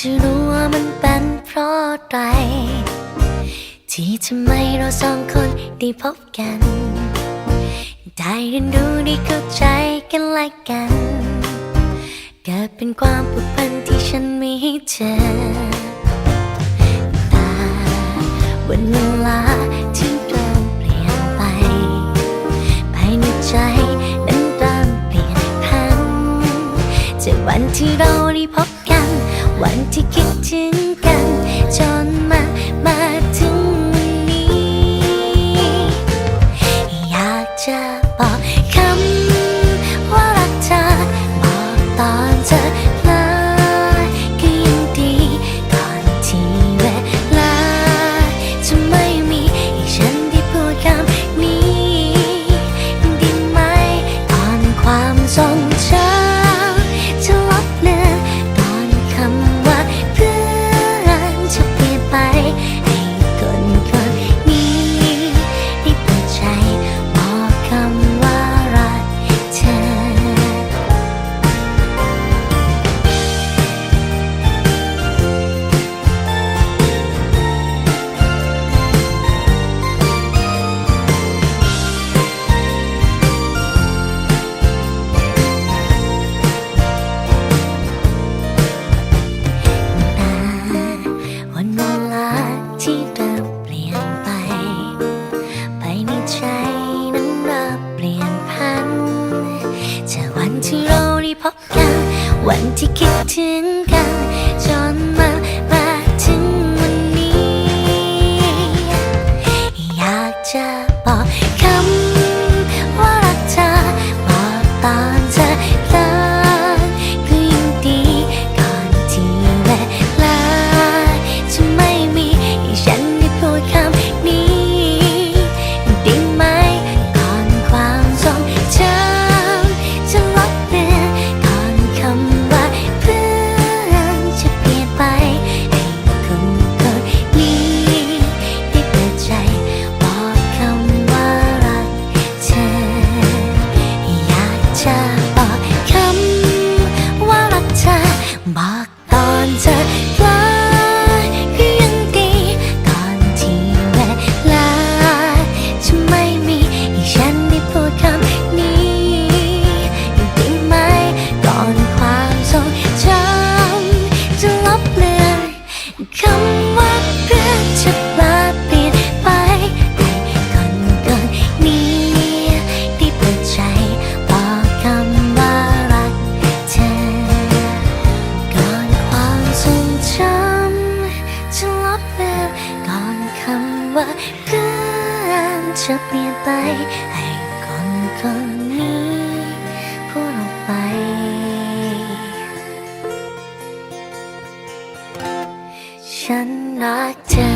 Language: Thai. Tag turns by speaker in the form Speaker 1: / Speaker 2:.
Speaker 1: จะรู้ว่ามันเป็นเพราะอะไรที่ทำไมเราสองคนได้พบกัน ได้เรียนรู้ได้เข้าใจกันและกัน เกิดเป็นความผูกพันที่ฉันมีให้เธอแต่วันเวลาที่เริ่มเปลี่ยนไปภายในใจนั้นเริ่มเปลี่ยนพันจากวันที่เราได้พบ วันที่คิด วันที่คิดถึงกัน ธอบอกคำว่ารักเธอบอกตอนเธอ ว่าเพื่นจะเปลี่ยนไป ให้คนคนนี้พูดออกไป ฉันรักเธอ